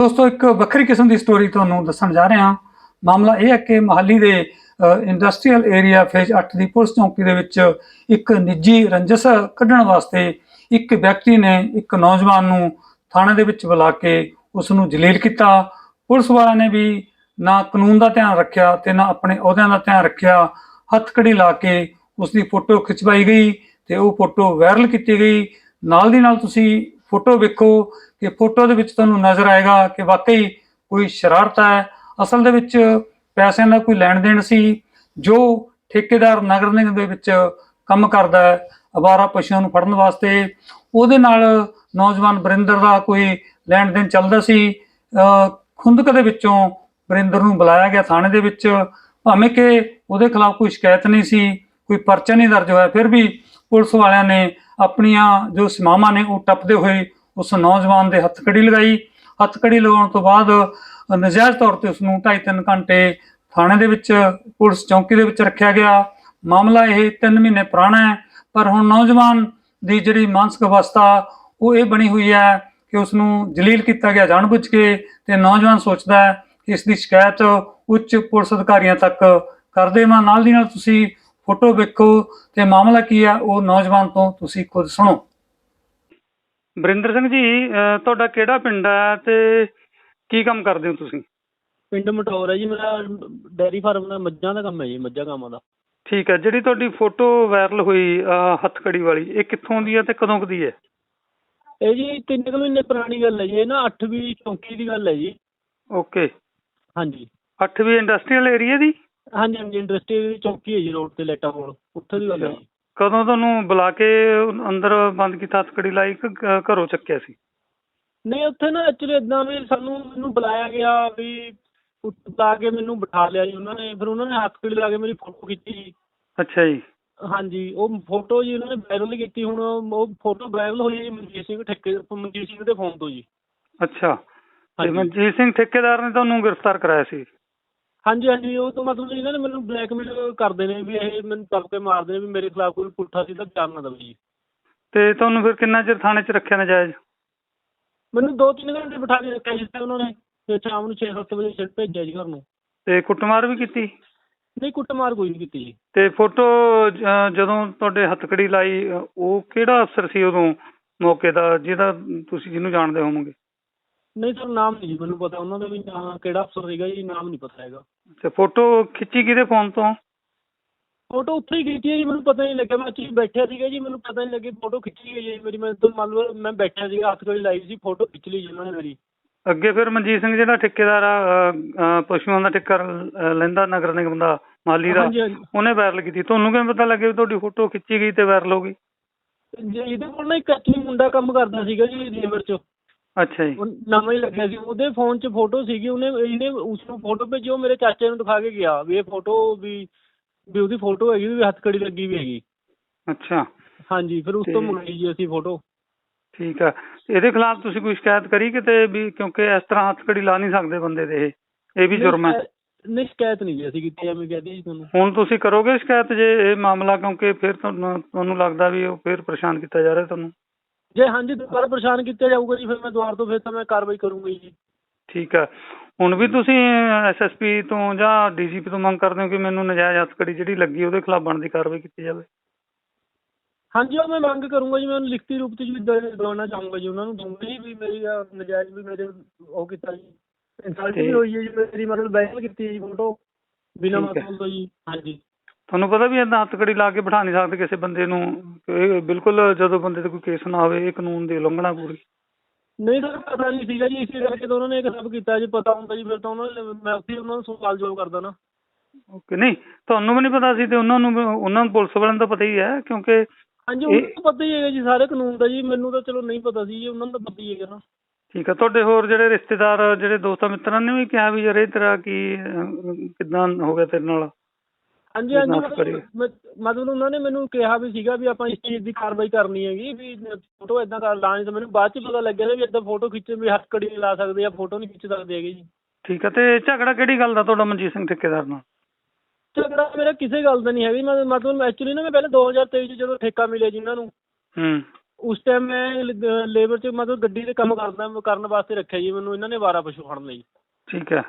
ਦੋਸਤੋ, ਇੱਕ ਵੱਖਰੀ ਕਿਸਮ ਦੀ ਸਟੋਰੀ ਤੁਹਾਨੂੰ ਦੱਸਣ ਜਾ ਰਹੇ। ਹਾਂ ਮਾਮਲਾ ਇਹ ਹੈ ਕਿ ਮਹਾਲੀ ਦੇ ਇੰਡਸਟਰੀਅਲ ਏਰੀਆ ਫੇਜ਼ 8 ਦੀ ਪੁਲਿਸ ਚੌਂਕੀ ਦੇ ਵਿੱਚ ਇੱਕ ਨਿੱਜੀ ਰੰਜਸ ਕੱਢਣ ਵਾਸਤੇ ਇੱਕ ਵਿਅਕਤੀ ਨੇ ਇੱਕ ਨੌਜਵਾਨ ਨੂੰ ਥਾਣੇ ਦੇ ਵਿੱਚ ਬੁਲਾ ਕੇ ਉਸ ਨੂੰ ਜਲੀਲ ਕੀਤਾ। ਪੁਲਿਸ ਵਾਲਿਆਂ ਨੇ ਵੀ ਨਾ ਕਾਨੂੰਨ ਦਾ ਧਿਆਨ ਰੱਖਿਆ ਤੇ ਨਾ ਆਪਣੇ ਅਹੁਦਿਆਂ ਦਾ ਧਿਆਨ ਰੱਖਿਆ। ਹੱਥਕੜੀ ਲਾ ਕੇ ਉਸ ਦੀ ਫੋਟੋ ਖਿਚਵਾਈ ਗਈ ਤੇ ਉਹ ਫੋਟੋ ਵਾਇਰਲ ਕੀਤੀ ਗਈ। ਨਾਲ ਦੀ ਨਾਲ ਤੁਸੀਂ ਫੋਟੋ ਵੇਖੋ ਕਿ ਫੋਟੋ ਦੇ ਵਿੱਚ ਤੁਹਾਨੂੰ ਨਜ਼ਰ ਆਏਗਾ ਕਿ ਵਾਕਈ ਕੋਈ ਸ਼ਰਾਰਤ ਹੈ। ਅਸਲ ਦੇ ਵਿੱਚ ਪੈਸਿਆਂ ਦਾ ਕੋਈ ਲੈਣ ਦੇਣ ਸੀ, ਜੋ ਠੇਕੇਦਾਰ ਨਗਰ ਨਿਗਮ ਦੇ ਵਿੱਚ ਕੰਮ ਕਰਦਾ ਹੈ ਅਵਾਰਾ ਪਸ਼ੂਆਂ ਨੂੰ ਫੜਨ ਵਾਸਤੇ। ਉਹਦੇ ਨਾਲ ਨੌਜਵਾਨ ਬਰਿੰਦਰ ਦਾ ਕੋਈ ਲੈਣ ਦੇਣ ਚੱਲਦਾ ਸੀ। ਖੁੰਦਕ ਦੇ ਵਿੱਚੋਂ ਬਰਿੰਦਰ ਨੂੰ ਬੁਲਾਇਆ ਗਿਆ ਥਾਣੇ ਦੇ ਵਿੱਚ। ਭਾਵੇਂ ਕਿ ਉਹਦੇ ਖਿਲਾਫ ਕੋਈ ਸ਼ਿਕਾਇਤ ਨਹੀਂ ਸੀ, ਕੋਈ ਪਰਚਾ ਨਹੀਂ ਦਰਜ ਹੋਇਆ, ਫਿਰ ਵੀ ਪੁਲਿਸ ਵਾਲਿਆਂ ਨੇ ਆਪਣੀਆਂ ਜੋ ਸੀਮਾਵਾਂ ਨੇ ਉਹ ਟੱਪਦੇ ਹੋਏ ਉਸ ਨੌਜਵਾਨ ਦੇ ਹੱਥਕੜੀ ਲਗਾਈ। ਹੱਥਕੜੀ ਲਗਾਉਣ ਤੋਂ ਬਾਅਦ ਨਜਾਇਜ਼ ਤੌਰ ਤੇ ਉਸ ਨੂੰ 2.5 ਘੰਟੇ ਥਾਣੇ ਦੇ ਵਿੱਚ, ਪੁਲਿਸ ਚੌਂਕੀ ਦੇ ਵਿੱਚ ਰੱਖਿਆ ਗਿਆ। ਮਾਮਲਾ ਇਹ 3 ਮਹੀਨੇ ਪੁਰਾਣਾ ਹੈ, ਪਰ ਹੁਣ ਨੌਜਵਾਨ ਦੀ ਜਿਹੜੀ ਮਾਨਸਿਕ ਅਵਸਥਾ, ਉਹ ਇਹ ਬਣੀ ਹੋਈ ਹੈ ਕਿ ਉਸ ਨੂੰ ਜਲੀਲ ਕੀਤਾ ਗਿਆ ਜਾਣਬੁੱਝ ਕੇ ਤੇ ਨੌਜਵਾਨ ਸੋਚਦਾ ਹੈ ਕਿ ਇਸ ਦੀ ਸ਼ਿਕਾਇਤ ਉੱਚ ਪੁਲਿਸ ਅਧਿਕਾਰੀਆਂ ਤੱਕ ਕਰ ਦੇਵਾਂ। ਨਾਲ ਦੀ ਨਾਲ ਤੁਸੀਂ ਫੋਟੋ ਵੇਖੋ ਤੇ ਮਾਮਲਾ ਕੀ ਹੈ ਉਹ ਨੌਜਵਾਨ ਤੋਂ ਤੁਸੀਂ ਖੁਦ ਸੁਣੋ। ਬਰਿੰਦਰ ਸਿੰਘ ਜੀ ਤੁਹਾਡਾ ਕਿਹੜਾ ਪਿੰਡ ਹੈ ਤੇ ਕੀ ਕੰਮ ਕਰਦੇ ਹੋ ਤੁਸੀਂ? ਪਿੰਡ ਮਟੌਰ ਹੈ ਜੀ ਮੇਰਾ ਡੈਰੀ ਫਾਰਮ ਦਾ ਮੱਝਾਂ ਦਾ ਕੰਮ ਹੈ ਜੀ ਮੱਝਾਂ ਗਾਵਾਂ ਦਾ। ਠੀਕ ਹੈ ਜਿਹੜੀ ਤੁਹਾਡੀ ਫੋਟੋ ਵਾਇਰਲ ਹੋਈ ਹੱਥਕੜੀ ਵਾਲੀ ਇਹ ਕਿੱਥੋਂ ਦੀ ਹੈ ਤੇ ਕਦੋਂ ਦੀ ਹੈ? ਇਹ ਜੀ ਤਿੰਨ ਕੁ ਮਹੀਨੇ ਪੁਰਾਣੀ ਗੱਲ ਹੈ ਜੀ ਇਹ ਨਾ 8ਵੀਂ ਚੌਂਕੀ ਦੀ ਗੱਲ ਹੈ ਜੀ। ਓਕੇ। ਹਾਂਜੀ। 8ਵੀਂ ਇੰਡਸਟਰੀਅਲ ਏਰੀਆ ਦੀ? ਹਾਂਜੀ ਹਾਂਜੀ ਇੰਡਸਟਰੀ ਦੀ ਚੌਂਕੀ ਹੈ ਜੀ ਰੋਡ ਤੇ ਲੈਟਾ ਕੋਲ ਉੱਥੇ ਦੀ ਗੱਲ ਹੈ ਜੀ। ਕਦੋਂ ਤੁਹਾਨੂੰ ਬੁਲਾ ਕੇ ਅੰਦਰ ਬੰਦ ਕੀਤਾ ਹੱਥਕੜੀ ਲਾਈ ਕਿ ਘ- ਘਰੋਂ ਚੱਕਿਆ ਸੀ? ਨਹੀਂ ਉੱਥੇ ਨਾ ਐਕਚੁਅਲੀ ਇਦਾਂ ਵੀ ਸਾਨੂੰ ਮੈਨੂੰ ਬੁਲਾਇਆ ਗਿਆ ਵੀ ਉੱਥੇ ਬੁਲਾ ਕੇ ਮੈਨੂੰ ਬਿਠਾ ਲਿਆ ਜੀ ਉਹਨਾਂ ਨੇ। ਫਿਰ ਉਹਨਾਂ ਨੇ ਹੱਥ ਪੀੜ ਲਾ ਕੇ ਮੇਰੀ ਫੋਟੋ ਖਿੱਚੀ ਜੀ। ਅੱਛਾ ਜੀ। ਹਾਂਜੀ ਉਹ ਫੋਟੋ ਜੀ ਉਹਨਾਂ ਨੇ ਵਾਇਰਲ ਕੀਤੀ। ਹੁਣ ਉਹ ਫੋਟੋ ਵਾਇਰਲ ਹੋਈ ਹੈ ਜੀ ਮਨਜੀਤ ਸਿੰਘ ਠੇਕੇ ਮਨਜੀਤ ਸਿੰਘ ਦੇ ਫੋਨ ਤੋਂ ਜੀ। ਅੱਛਾ। ਤੇ ਹਾਂਜੀ। ਮਨਜੀਤ ਸਿੰਘ ਠੇਕੇਦਾਰ ਨੇ ਤੁਹਾਨੂੰ ਗ੍ਰਿਫਤਾਰ ਕਰਾਇਆ ਸੀ? ਹਾਂਜੀ ਹਾਂਜੀ ਉਹ ਤੋਂ ਮਤਲਬ ਇਹਨਾਂ ਨੇ ਮੈਨੂੰ ਬਲੈਕਮੇਲ ਕਰਦੇ ਨੇ ਵੀ ਇਹ ਮੈਨੂੰ ਦਬਕੇ ਮਾਰਦੇ ਨੇ ਵੀ ਮੇਰੇ ਖਿਲਾਫ ਕੋਈ ਪੁੱਠਾ ਸਿੱਧਾ ਬਿਆਨ ਨਾ ਦੇਵੇ ਜੀ। ਤੇ ਤੁਹਾਨੂੰ ਫਿਰ ਕਿੰਨਾ ਚਿਰ ਥਾਣੇ 'ਚ ਰੱਖਿਆ ਨਜਾਇਜ਼? ਮੈਨੂੰ ਦੋ ਤਿੰਨ ਘੰਟੇ ਬਿਠਾ ਕੇ ਰੱਖਿਆ ਜੀ ਉਹਨਾਂ ਨੇ ਫਿਰ ਸ਼ਾਮ ਨੂੰ 6-7 ਵਜੇ ਛੱਡ ਭੇਜਿਆ ਜੀ ਘਰ ਨੂੰ। ਤੇ ਕੁੱਟਮਾਰ ਵੀ ਕੀਤੀ? ਨਹੀਂ ਕੁੱਟਮਾਰ ਕੋਈ ਨਹੀਂ ਕੀਤੀ ਜੀ। ਤੇ ਫੋਟੋ ਜਦੋਂ ਤੁਹਾਡੇ ਹੱਥਕੜੀ ਲਾਈ ਉਹ ਕਿਹੜਾ ਅਫਸਰ ਸੀ ਉਦੋਂ ਮੌਕੇ ਦਾ ਜਿਹਦਾ ਤੁਸੀਂ ਜਿਹਨੂੰ ਜਾਣਦੇ ਹੋਵੋਗੇ? ਨਹੀਂ ਸਰ ਨਾਮ ਨਹੀਂ ਜੀ ਮੈਨੂੰ ਪਤਾ। ਉਹਨਾਂ ਦਾ ਵੀ ਨਾਂ ਕਿਹੜਾ ਅਫਸਰ ਸੀਗਾ ਜੀ ਨਾਮ ਨਹੀਂ ਪਤਾ ਹੈਗਾ। ਤੇ ਫੋਟੋ ਖਿੱਚੀ ਕਿਹਦੇ ਫੋਨ ਤੋਂ? ਫੋਟੋ ਉੱਥੇ ਹੀ ਖਿੱਚੀ ਹੈ ਜੀ ਮੈਨੂੰ ਪਤਾ ਨਹੀਂ ਲੱਗਿਆ। ਮੈਂ ਐਕਚੁਅਲੀ ਬੈਠਿਆ ਸੀਗਾ ਜੀ ਮੈਨੂੰ ਪਤਾ ਨਹੀਂ ਲੱਗੀ ਫੋਟੋ ਖਿੱਚੀ ਗਈ ਜੀ ਮੇਰੀ। ਮੈਂ ਤਾਂ ਮੰਨ ਲਓ ਮੈਂ ਬੈਠਿਆ ਸੀਗਾ ਹੱਥ ਕੋਲ ਲਾਈ ਸੀ ਫੋਟੋ ਖਿੱਚ ਲਈ ਜੀ ਉਹਨਾਂ ਨੇ ਮੇਰੀ। ਅੱਗੇ ਫਿਰ ਮਨਜੀਤ ਸਿੰਘ ਜਿਹੜਾ ਠੇਕੇਦਾਰ ਆ ਪਸ਼ੂਆਂ ਦਾ ਠੇਕਾ ਲੈਂਦਾ ਨਗਰ ਨਿਗਮ ਦਾ ਮਾਲੀ ਦਾ। ਹਾਂਜੀ ਹਾਂਜੀ। ਉਹਨੇ ਵਾਇਰਲ ਕੀਤੀ। ਤੁਹਾਨੂੰ ਕਿਵੇਂ ਪਤਾ ਲੱਗਿਆ ਵੀ ਤੁਹਾਡੀ ਫੋਟੋ ਖਿੱਚੀ ਗਈ ਤੇ ਵਾਇਰਲ ਹੋ ਗਈ? ਜੇ ਇਹਦੇ ਕੋਲ ਨਾ ਇੱਕ ਐਕਚੁਅਲੀ ਮੁੰਡਾ ਕੰਮ ਕਰਦਾ ਸੀਗਾ ਜੀ ਲੇਬਰ 'ਚ। ਅੱਛਾ ਜੀ। ਉਹ ਨਵਾਂ ਹੀ ਲੱਗਿਆ ਸੀ। ਉਹਦੇ ਫੋਨ 'ਚ ਫੋਟੋ ਸੀਗੀ। ਉਹਨੇ ਇਹਨੇ ਉਸ ਨੂੰ ਫੋਟੋ ਭੇਜੀ ਉਹ ਮੇਰੇ ਚਾਚੇ ਨੂੰ ਦਿਖਾ ਕੇ ਗਿਆ ਵੀ ਇਹ ਫੋਟੋ ਵੀ ਵੀ ਉਹਦੀ ਫੋਟੋ ਹੈਗੀ ਵੀ ਹੱਥਕੜੀ ਲੱਗੀ ਵੀ ਹੈਗੀ। ਅੱਛਾ। ਹਾਂਜੀ ਫਿਰ ਉਸ ਤੋਂ ਤੇ- ਮੰਗਾਈ ਜੀ ਅਸੀਂ ਫੋਟੋ ਠੀਕ ਆ। ਇਹਦੇ ਖਿਲਾਫ ਤੁਸੀਂ ਕੋਈ ਸ਼ਿਕਾਇਤ ਕਰੀ ਕਿਤੇ ਵੀ? ਕਿਉਂਕਿ ਇਸ ਤਰ੍ਹਾਂ ਹੱਥਕੜੀ ਲਾ ਨਹੀਂ ਸਕਦੇ ਬੰਦੇ ਦੇ ਇਹ। ਇਹ ਵੀ ਜੁਰਮ ਹੈ। ਨਹੀਂ ਸ਼ਿਕਾਇਤ ਨਹੀਂ ਜੀ ਅਸੀਂ ਕੀਤੀ ਐਵੇਂ ਕਹਦੇ ਜੀ ਤੁਹਾਨੂੰ। ਹੁਣ ਤੁਸੀਂ ਕਰੋਗੇ ਸ਼ਿਕਾਇਤ ਜੇ ਇਹ ਮਾਮਲਾ? ਕਿਉਂਕਿ ਫਿਰ ਤੁਹਾਨੂੰ ਤੁਹਾਨੂੰ ਲੱਗਦਾ ਵੀ ਉਹ ਫਿਰ ਪਰੇਸ਼ਾਨ ਕੀਤਾ ਜਾ ਰਿਹਾ ਤੁਹਾਨੂੰ। ਜੇ ਹਾਂਜੀ ਦੁਬਾਰਾ ਪਰੇਸ਼ਾਨ ਕੀਤਾ ਜਾਊਗਾ ਜੀ ਫਿਰ ਮੈਂ ਦੁਬਾਰਾ ਤੋਂ ਫਿਰ ਤਾਂ ਮੈਂ ਕਾਰਵਾਈ ਕਰੂੰਗਾ ਜੀ। ਠੀਕ ਆ। ਹੁਣ ਵੀ ਤੁਸੀਂ ਐਸਐਸਪੀ ਤੋਂ ਜਾਂ ਡੀਜੀਪੀ ਤੋਂ ਮੰਗ ਕਰਦੇ ਹੋ ਕਿ ਮੈਨੂੰ ਨਜਾਇਜ਼ ਹੱਥਕੜੀ ਜਿਹੜੀ ਲੱਗੀ ਉਹਦੇ ਖਿਲਾਫ ਬਣਦੀ ਕਾਰਵਾਈ ਕੀਤੀ ਜਾਵੇ? ਹਾਂਜੀ ਉਹ ਮੈਂ ਮੰਗ ਕਰੂੰਗਾ ਜੀ ਮੈਂ ਉਹਨੂੰ ਲਿਖਤੀ ਰੂਪ ਵੀ ਦੇ- ਦਿਵਾਉਣਾ ਚਾਹੂੰਗਾ ਜੀ ਉਹਨਾਂ ਨੂੰ ਦਊਂਗਾ ਜੀ ਵੀ ਮੇਰੀ ਨਜਾਇਜ਼ ਵੀ ਮੇਰੇ ਉਹ ਕੀਤਾ ਜੀ। ਇਨਸਲਟ ਵੀ। ਹੋਈ ਹੈ ਜੀ ਮੇਰੀ ਮਤਲਬ ਵਾਇਰਲ ਕੀਤੀ ਜੀ ਫੋਟੋ ਬਿਨਾਂ। ਮਤਲਬ ਤੋਂ ਜੀ ਹਾਂਜੀ। ਤੁਹਾਨੂੰ ਪਤਾ ਵੀ ਏਦਾਂ ਹੱਥਕੜੀ ਲਾ ਕੇ ਬਿਠਾ ਨਹੀਂ ਸਕਦੇ ਕਿਸੇ ਬੰਦੇ ਨੂੰ। ਇਹ ਬਿਲਕੁਲ ਜਦੋਂ ਬੰਦੇ ਤੇ ਕੋਈ ਕੇਸ ਨਾ ਹੋਵੇ ਇਹ ਕਾਨੂੰਨ ਦੀ ਉਲੰਘਣਾ ਪੂਰੀ। ਨਹੀਂ ਸਰ ਪਤਾ ਨਹੀਂ ਸੀਗਾ ਜੀ ਇਸੇ ਕਰਕੇ ਤਾਂ ਉਹਨਾਂ ਨੇ ਇਹ ਸਭ ਕੀਤਾ। ਜੀ ਪਤਾ ਹੁੰਦਾ ਜੀ ਫਿਰ ਤਾਂ ਉਹਨਾਂ ਨੇ ਮੈਂ ਉੱਥੇ ਉਹਨਾਂ ਨੂੰ ਸਵਾਲ ਜਵਾਬ ਕਰਦਾ ਨਾ। ਓਕੇ ਨਹੀਂ ਤੁਹਾਨੂੰ ਵੀ ਨਹੀਂ ਪਤਾ ਸੀ ਤੇ ਉਹਨਾਂ ਨੂੰ ਉਹਨਾਂ ਨੂੰ ਪੁਲਿਸ ਵਾਲਿਆਂ ਤਾਂ ਪਤਾ ਹੀ ਹੈ ਕਿਉਂਕਿ ਹਾਂਜੀ ਉਹਨਾਂ ਨੂੰ ਪਤਾ ਹੀ ਹੈਗਾ ਜੀ ਸਾਰੇ ਕਾਨੂੰਨ ਦਾ ਜੀ। ਮੈਨੂੰ ਤਾਂ ਚਲੋ ਨਹੀਂ ਪਤਾ ਸੀ ਜੀ ਉਹਨਾਂ ਨੂੰ ਤਾਂ ਪਤਾ ਹੀ ਹੈਗਾ ਨਾ। ਠੀਕ ਆ ਤੁਹਾਡੇ ਹੋਰ ਜਿਹੜੇ ਰਿਸ਼ਤੇਦਾਰ ਜਿਹੜੇ ਦੋਸਤਾਂ ਮਿੱਤਰਾਂ ਨੇ ਵੀ ਕਿਹਾ ਵੀ ਯਾਰ ਇਹ ਤੇਰਾ ਕੀ ਕਿਦਾਂ ਹੋ ਗਿਆ ਤੇਰੇ ਨਾਲ? ਹਾਂਜੀ ਹਾਂਜੀ ਮਾਫ਼ ਕਰਿਓ। ਮਤਲਬ ਉਹਨਾਂ ਨੇ ਮੈਨੂੰ ਕਿਹਾ ਵੀ ਸੀਗਾ ਵੀ ਆਪਾਂ ਇਸ ਚੀਜ਼ ਦੀ ਕਾਰਵਾਈ ਕਰਨੀ ਹੈਗੀ ਵੀ ਫੋਟੋ ਇਦਾਂ ਕਰ ਲਾਣੀ ਤਾਂ ਮੈਨੂੰ ਬਾਅਦ ਚ ਪਤਾ ਲੱਗਿਆ ਵੀ ਇਦਾਂ ਫੋਟੋ ਖਿੱਚ ਵੀ ਹੱਥ ਕੜੀ ਨਹੀਂ ਲਾ ਸਕਦੇ ਜਾਂ ਫੋਟੋ ਨਹੀਂ ਖਿੱਚ ਸਕਦੇ ਹੈਗੇ ਜੀ। ਠੀਕ ਆ ਤੇ ਝਗੜਾ ਕਿਹੜੀ ਗੱਲ ਦਾ ਤੁਹਾਡਾ ਮਨਜੀਤ ਸਿੰਘ ਠੇਕੇਦਾਰ ਨਾਲ? ਝਗੜਾ ਮੇਰਾ ਕਿਸੇ ਗੱਲ ਦਾ ਨਹੀਂ ਹੈਗੀ ਮੈਂ ਮਤਲਬ ਐਕਚੁਅਲੀ ਨਾ ਮੈਂ ਪਹਿਲਾਂ 2023 ਚ ਜਦੋਂ ਠੇਕਾ ਮਿਲਿਆ ਜੀ ਇਹਨਾਂ ਨੂੰ ਹੂੰ। ਉਸ ਟਾਈਮ ਮੈਂ ਲੇਬਰ 'ਚ ਮਤਲਬ ਗੱਡੀ ਦੇ ਕੰਮ ਕਰਦਾ ਕਰਨ ਵਾਸਤੇ ਰੱਖਿਆ ਜੀ ਮੈਨੂੰ ਇਹਨਾਂ ਨੇ ਵਾਰਾ ਪਸ਼ੂ ਫੜਨ ਲਈ। ਠੀਕ ਹੈ।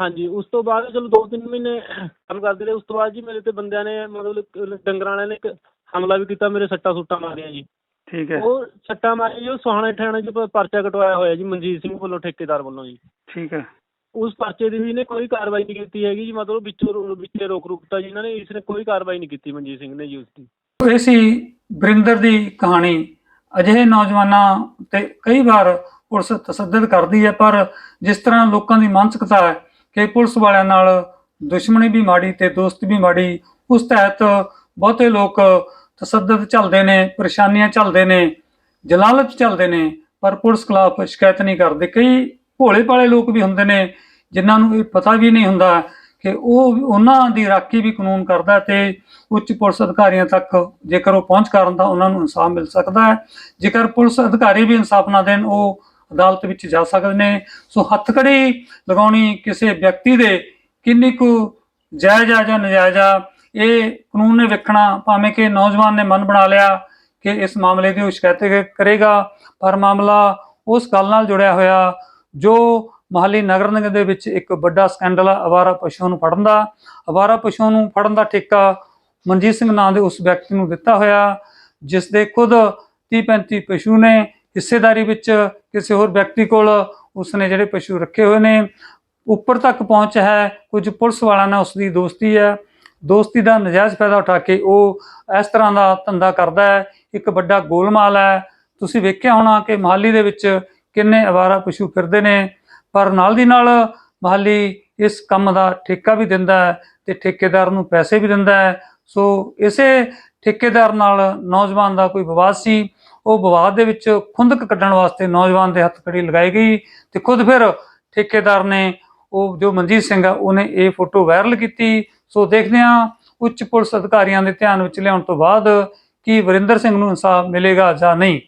ਹਾਂਜੀ ਉਸ ਤੋਂ ਬਾਅਦ ਚਲੋ ਦੋ ਤਿੰਨ ਮਹੀਨੇ ਕੰਮ ਕਰਦੇ ਰਹੇ। ਉਸ ਤੋਂ ਬਾਅਦ ਜੀ ਮੇਰੇ ਤੇ ਬੰਦਿਆਂ ਨੇ ਮਤਲਬ ਡੰਗਰਾਂ ਵਾਲਿਆਂ ਨੇ ਇੱਕ ਹਮਲਾ ਵੀ ਕੀਤਾ ਮੇਰੇ ਸੱਟਾ ਸੁੱਟਾਂ ਮਾਰੀਆਂ ਜੀ। ਠੀਕ ਹੈ। ਉਹ ਸੱਟਾਂ ਮਾਰੀ ਜੀ ਉਹ ਸੁਹਾਣੇ ਥਾਣੇ 'ਚ ਪ- ਪਰਚਾ ਕਟਵਾਇਆ ਹੋਇਆ ਜੀ ਮਨਜੀਤ ਸਿੰਘ ਵੱਲੋਂ ਠੇਕੇਦਾਰ ਵੱਲੋਂ ਜੀ। ਠੀਕ ਹੈ। ਉਸ ਪਰਚੇ ਦੀ ਵੀ ਇਹਨੇ ਕੋਈ ਕਾਰਵਾਈ ਨਹੀਂ ਕੀਤੀ ਹੈਗੀ ਜੀ ਮਤਲਬ ਵਿੱਚੋਂ ਵਿੱਚੇ ਰੋਕ ਰੁਕਤਾ ਜੀ ਇਹਨਾਂ ਨੇ ਇਸ ਨੇ ਕੋਈ ਕਾਰਵਾਈ ਨਹੀਂ ਕੀਤੀ ਮਨਜੀਤ ਸਿੰਘ ਨੇ ਜੀ ਉਸ ਦੀ। ਇਹ ਸੀ ਬਰਿੰਦਰ ਦੀ ਕਹਾਣੀ। ਅਜਿਹੇ ਨੌਜਵਾਨਾਂ ਤੇ ਕਈ ਵਾਰ ਪੁਲਿਸ ਤਸੱਦਦ ਕਰਦੀ ਹੈ ਪਰ ਜਿਸ ਤਰ੍ਹਾਂ ਲੋਕਾਂ ਦੀ ਮਾਨਸਿਕਤਾ ਹੈ ਕਿ ਪੁਲਿਸ ਵਾਲਿਆਂ ਨਾਲ ਦੁਸ਼ਮਣੀ ਵੀ ਮਾੜੀ ਤੇ ਦੋਸਤ ਵੀ ਮਾੜੀ, ਉਸ ਤਹਿਤ ਬਹੁਤੇ ਲੋਕ ਤਸੱਦਦ ਚੱਲਦੇ ਨੇ, ਪਰੇਸ਼ਾਨੀਆਂ ਚੱਲਦੇ ਨੇ, ਜਲਾਲਤ ਚੱਲਦੇ ਨੇ, ਪਰ ਪੁਲਿਸ ਖਿਲਾਫ ਸ਼ਿਕਾਇਤ ਨਹੀਂ ਕਰਦੇ। ਕਈ ਭੋਲੇ ਭਾਲੇ ਲੋਕ ਵੀ ਹੁੰਦੇ ਨੇ ਜਿਨ੍ਹਾਂ ਨੂੰ ਇਹ ਪਤਾ ਵੀ ਨਹੀਂ ਹੁੰਦਾ ਕਿ ਉਹ ਉਹਨਾਂ ਦੀ ਰਾਖੀ ਵੀ ਕਾਨੂੰਨ ਕਰਦਾ ਤੇ ਉੱਚ ਪੁਲਿਸ ਅਧਿਕਾਰੀਆਂ ਤੱਕ ਜੇਕਰ ਉਹ ਪਹੁੰਚ ਕਰਨ ਤਾਂ ਉਹਨਾਂ ਨੂੰ ਇਨਸਾਫ ਮਿਲ ਸਕਦਾ ਹੈ। ਜੇਕਰ ਪੁਲਿਸ ਅਧਿਕਾਰੀ ਵੀ ਇਨਸਾਫ ਨਾ ਦੇਣ, ਉਹ ਅਦਾਲਤ ਵਿੱਚ ਜਾ ਸਕਦੇ ਨੇ। ਸੋ ਹੱਥਕੜੀ ਲਗਾਉਣੀ ਕਿਸੇ ਵਿਅਕਤੀ ਦੇ ਕਿੰਨੀ ਕੁ ਜਾਇਜ਼ ਆ ਜਾਂ ਨਜਾਇਜ਼ ਆ, ਇਹ ਕਾਨੂੰਨ ਨੇ ਵੇਖਣਾ। ਭਾਵੇਂ ਕਿ ਨੌਜਵਾਨ ਨੇ ਮਨ ਬਣਾ ਲਿਆ ਕਿ ਇਸ ਮਾਮਲੇ ਦੀ ਉਹ ਸ਼ਿਕਾਇਤ ਕਰੇਗਾ, ਪਰ ਮਾਮਲਾ ਉਸ ਗੱਲ ਨਾਲ ਜੁੜਿਆ ਹੋਇਆ ਜੋ ਮਹਾਲੀ ਨਗਰ ਨਿਗਮ ਦੇ ਵਿੱਚ ਇੱਕ ਵੱਡਾ ਸਕੈਂਡਲ ਆ, ਅਵਾਰਾ ਪਸ਼ੂਆਂ ਨੂੰ ਫੜਨ ਦਾ। ਅਵਾਰਾ ਪਸ਼ੂਆਂ ਨੂੰ ਫੜਨ ਦਾ ਠੇਕਾ ਮਨਜੀਤ ਸਿੰਘ ਨਾਂ ਦੇ ਉਸ ਵਿਅਕਤੀ ਨੂੰ ਦਿੱਤਾ ਹੋਇਆ ਜਿਸ ਦੇ ਖੁਦ 30 35 ਪਸ਼ੂ ਨੇ ਹਿੱਸੇਦਾਰੀ ਵਿੱਚ ਕਿਸੇ ਹੋਰ ਵਿਅਕਤੀ ਕੋਲ ਉਸਨੇ ਜਿਹੜੇ ਪਸ਼ੂ ਰੱਖੇ ਹੋਏ ਨੇ, ਉੱਪਰ ਤੱਕ ਪਹੁੰਚ ਹੈ, ਕੁਝ ਪੁਲਿਸ ਵਾਲਿਆਂ ਨਾਲ ਉਸਦੀ ਦੋਸਤੀ ਹੈ। ਦੋਸਤੀ ਦਾ ਨਜਾਇਜ਼ ਫਾਇਦਾ ਉਠਾ ਕੇ ਉਹ ਇਸ ਤਰ੍ਹਾਂ ਦਾ ਧੰਦਾ ਕਰਦਾ ਹੈ। ਇੱਕ ਵੱਡਾ ਗੋਲਮਾਲ ਹੈ। ਤੁਸੀਂ ਵੇਖਿਆ ਹੋਣਾ ਕਿ ਮਹਾਲੀ ਦੇ ਵਿੱਚ ਕਿੰਨੇ ਅਵਾਰਾ ਪਸ਼ੂ ਫਿਰਦੇ ਨੇ, ਪਰ ਨਾਲ ਦੀ ਨਾਲ ਮਹਾਲੀ ਇਸ ਕੰਮ ਦਾ ਠੇਕਾ ਵੀ ਦਿੰਦਾ ਹੈ ਤੇ ਠੇਕੇਦਾਰ ਨੂੰ ਪੈਸੇ ਵੀ ਦਿੰਦਾ ਹੈ। ਸੋ ਇਸੇ ਠੇਕੇਦਾਰ ਨਾਲ ਨੌਜਵਾਨ ਦਾ ਕੋਈ ਵਿਵਾਦ ਸੀ। ਉਹ ਵਿਵਾਦ ਦੇ ਵਿੱਚ ਖੁੰਦਕ ਕੱਢਣ ਵਾਸਤੇ ਨੌਜਵਾਨ ਦੇ ਹੱਥ ਕੜੀ ਲਗਾਈ ਗਈ ਤੇ ਖੁਦ ਫਿਰ ਠੇਕੇਦਾਰ ਨੇ ਉਹ ਜੋ ਮਨਜੀਤ ਸਿੰਘ ਆ, ਉਹਨੇ ਇਹ ਫੋਟੋ ਵਾਇਰਲ ਕੀਤੀ। ਸੋ ਦੇਖਦੇ ਹਾਂ ਉੱਚ ਪੁਲਿਸ ਅਧਿਕਾਰੀਆਂ ਦੇ ਧਿਆਨ ਵਿੱਚ ਲਿਆਉਣ ਤੋਂ ਬਾਅਦ ਕੀ ਵਰਿੰਦਰ ਸਿੰਘ ਨੂੰ ਇਨਸਾਫ ਮਿਲੇਗਾ ਜਾਂ ਨਹੀਂ।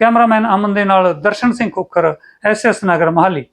ਕੈਮਰਾਮੈਨ ਅਮਨ ਦੇ ਨਾਲ ਦਰਸ਼ਨ ਸਿੰਘ ਖੋਖਰ ਐਸਐਸ ਨਗਰ ਮਹਾਲੀ।